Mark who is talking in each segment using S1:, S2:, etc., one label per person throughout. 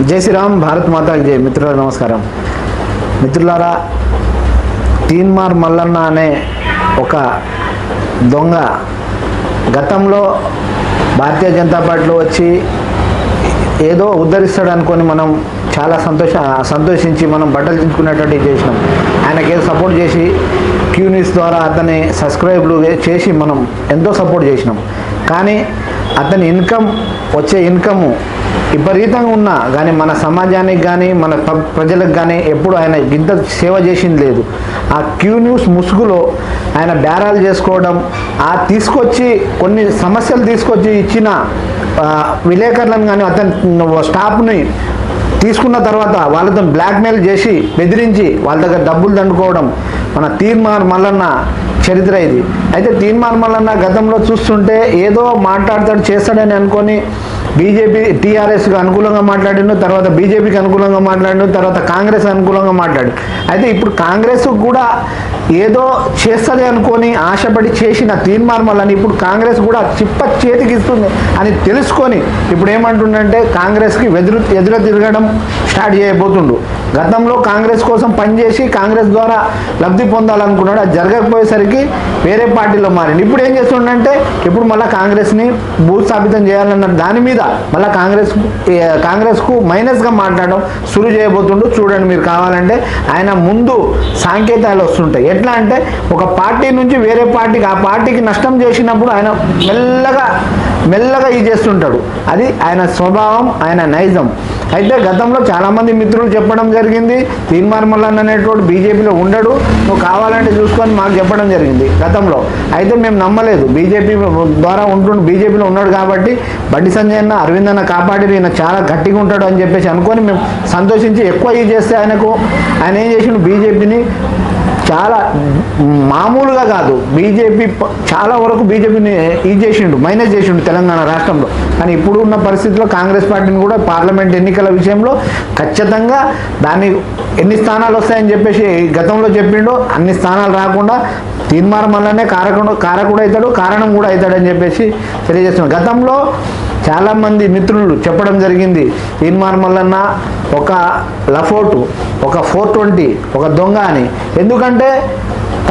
S1: జై శ్రీరామ్ భారత్ మాతా జై. మిత్రుల నమస్కారం. మిత్రులారా తీన్మార్ మల్లన్న అనే ఒక దొంగ గతంలో భారతీయ జనతా పార్టీలో వచ్చి ఏదో ఉద్ధరిస్తాడు అనుకొని మనం చాలా సంతోష సంతోషించి మనం బట్టలు తీసుకునేటట్టు చేసినాం. ఆయనకి ఏదో సపోర్ట్ చేసి క్యూ న్యూస్ ద్వారా అతని సబ్స్క్రైబ్లు చేసి మనం ఎంతో సపోర్ట్ చేసినాం. కానీ అతని ఇన్కమ్ వచ్చే ఇన్కమ్ విపరీతంగా ఉన్నా కానీ మన సమాజానికి కానీ మన ప్ర- ప్రజలకు కానీ ఎప్పుడు ఆయన ఇంత సేవ చేసింది లేదు. ఆ క్యూ న్యూస్ ముసుగులో ఆయన బేరాలు చేసుకోవడం ఆ తీసుకొచ్చి కొన్ని సమస్యలు తీసుకొచ్చి ఇచ్చిన విలేకరులను కానీ అతని స్టాఫ్ని తీసుకున్న తర్వాత వాళ్ళతో బ్లాక్మెయిల్ చేసి బెదిరించి వాళ్ళ దగ్గర డబ్బులు దండుకోవడం మన తీర్మార్ మల్లన్న చరిత్ర ఇది. అయితే తీర్మాన్ మల్లన్న గతంలో చూస్తుంటే ఏదో మాట్లాడతాడు చేస్తాడని అనుకొని బీజేపీ టీఆర్ఎస్కి అనుకూలంగా మాట్లాడిండు తర్వాత బీజేపీకి అనుకూలంగా మాట్లాడిండు తర్వాత కాంగ్రెస్ అనుకూలంగా మాట్లాడు అయితే ఇప్పుడు కాంగ్రెస్ కూడా ఏదో చేస్తుంది అనుకొని ఆశపడి చేసిన తీర్మార్మలని ఇప్పుడు కాంగ్రెస్ కూడా చిప్ప చేతికి ఇస్తుంది అని తెలుసుకొని ఇప్పుడు ఏమంటుండంటే కాంగ్రెస్కి ఎదురు ఎదురు తిరగడం స్టార్ట్ చేయబోతుండు. గతంలో కాంగ్రెస్ కోసం పనిచేసి కాంగ్రెస్ ద్వారా లబ్ధి పొందాలనుకున్నాడు అది జరగకపోయేసరికి వేరే పార్టీలో మారింది ఇప్పుడు ఏం చేస్తుండంటే ఇప్పుడు మళ్ళీ కాంగ్రెస్ని భూస్థాపితం చేయాలన్న దాని మీద మళ్ళీ కాంగ్రెస్ కాంగ్రెస్కు మైనస్గా మాట్లాడడం సురు చేయబోతుండు. చూడండి మీరు కావాలంటే ఆయన ముందు సాంకేతాలు వస్తుంటాయి. ఎట్లా అంటే ఒక పార్టీ నుంచి వేరే పార్టీకి ఆ పార్టీకి నష్టం చేసినప్పుడు ఆయన మెల్లగా మెల్లగా ఇది చేస్తుంటాడు. అది ఆయన స్వభావం ఆయన నైజం. అయితే గతంలో చాలామంది మిత్రులు చెప్పడం జరిగింది తీర్మార్ మల్లన్న అనేటోడు బీజేపీలో ఉండడు నువ్వు కావాలంటే చూసుకొని మాకు చెప్పడం జరిగింది గతంలో. అయితే మేము నమ్మలేదు బీజేపీ ద్వారా ఉంటుండు బీజేపీలో ఉన్నాడు కాబట్టి బండి సంజయ్ అన్న అరవింద్ అన్న కాపాడి ఈయన చాలా గట్టిగా ఉంటాడు అని చెప్పేసి అనుకొని మేము సంతోషించి ఎక్కువ ఇది చేస్తే ఆయనకు ఆయన ఏం చేసిండు బీజేపీని చాలా మామూలుగా కాదు. బీజేపీ చాలా వరకు బీజేపీని ఇది చేసిండు మైనస్ చేసిండు తెలంగాణ రాష్ట్రంలో. కానీ ఇప్పుడు ఉన్న పరిస్థితిలో కాంగ్రెస్ పార్టీని కూడా పార్లమెంట్ ఎన్నికల విషయంలో ఖచ్చితంగా దాన్ని ఎన్ని స్థానాలు వస్తాయని చెప్పేసి గతంలో చెప్పిండో అన్ని స్థానాలు రాకుండా తీర్మానం వల్లనే కారకుడు కారకుడు అవుతాడు కారణం కూడా అవుతాడని చెప్పేసి తెలియజేస్తున్నాడు. గతంలో చాలామంది మిత్రులు చెప్పడం జరిగింది తీర్మానం మల్లన్న ఒక లఫోటు ఒక ఫోర్ ట్వంటీ ఒక దొంగ అని. ఎందుకంటే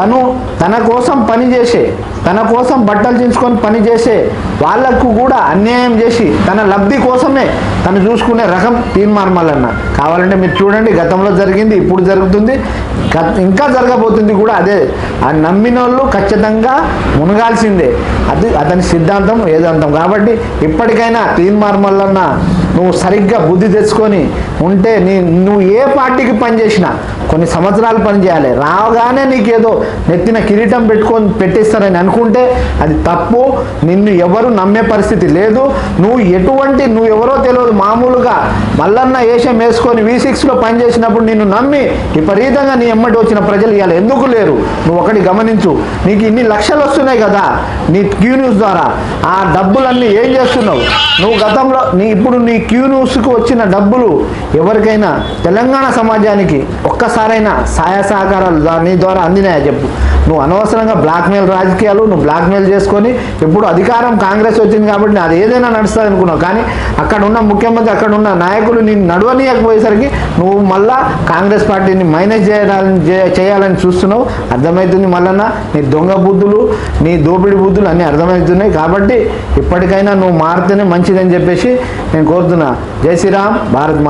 S1: తను తన కోసం పని చేసే తన కోసం బట్టలు చించుకొని పని చేసే వాళ్ళకు కూడా అన్యాయం చేసి తన లబ్ధి కోసమే తను చూసుకునే రకం తీర్మానం కావాలంటే మీరు చూడండి గతంలో జరిగింది ఇప్పుడు జరుగుతుంది. గత- ఇంకా జరగబోతుంది కూడా అదే. ఆ నమ్మిన వాళ్ళు ఖచ్చితంగా మునగాల్సిందే. అది అతని సిద్ధాంతం వేదాంతం. కాబట్టి ఇప్పటికైనా తీర్మార్మల్లన్న నువ్వు సరిగ్గా బుద్ధి తెచ్చుకొని ఉంటే నీ నువ్వు ఏ పార్టీకి పనిచేసినా కొన్ని సంవత్సరాలు పనిచేయాలి రాగానే నీకేదో నెత్తిన కిరీటం పెట్టుకొని పెట్టిస్తారని అనుకుంటే అది తప్పు. నిన్ను ఎవరు నమ్మే పరిస్థితి లేదు. నువ్వు ఎటువంటి నువ్వు ఎవరో తెలియదు మామూలుగా. మల్లన్న ఏషం వేసుకొని వి సిక్స్లో పనిచేసినప్పుడు నిన్ను నమ్మి విపరీతంగా నీ ఎమ్మటి వచ్చిన ప్రజలు ఇవాళ ఎందుకు లేరు? నువ్వు ఒకటి గమనించు. నీకు ఇన్ని లక్షలు వస్తున్నాయి కదా నీ క్యూ న్యూస్ ద్వారా. ఆ డబ్బులన్నీ ఏం చేస్తున్నావు? నువ్వు గతంలో నీ ఇప్పుడు నీ క్యూ న్యూస్కు వచ్చిన డబ్బులు ఎవరికైనా తెలంగాణ సమాజానికి ఒక్కసారైనా సహాయ సహకారాలు దా- నీ ద్వారా అందినాయా చెప్పు. నువ్వు అనవసరంగా బ్లాక్మెయిల్ రాజకీయాలు నువ్వు బ్లాక్మెయిల్ చేసుకొని ఇప్పుడు అధికారం కాంగ్రెస్ వచ్చింది కాబట్టి అది ఏదైనా నడుస్తుంది అనుకున్నావు. కానీ అక్కడ ఉన్న ముఖ్యమంత్రి అక్కడ ఉన్న నాయకులు నేను నడవనీయకపోయేసరికి నువ్వు మళ్ళా కాంగ్రెస్ పార్టీని మైనస్ చేయాలని చేయాలని చూస్తున్నావు. అర్థమవుతుంది మళ్ళన్న నీ దొంగ బుద్ధులు నీ దోపిడి బుద్ధులు అన్నీ అర్థమవుతున్నాయి కాబట్టి ఇప్పటికైనా నువ్వు మారితేనే మంచిదని చెప్పేసి నేను రోజున జై శ్రీరామ్ భారత్ మాత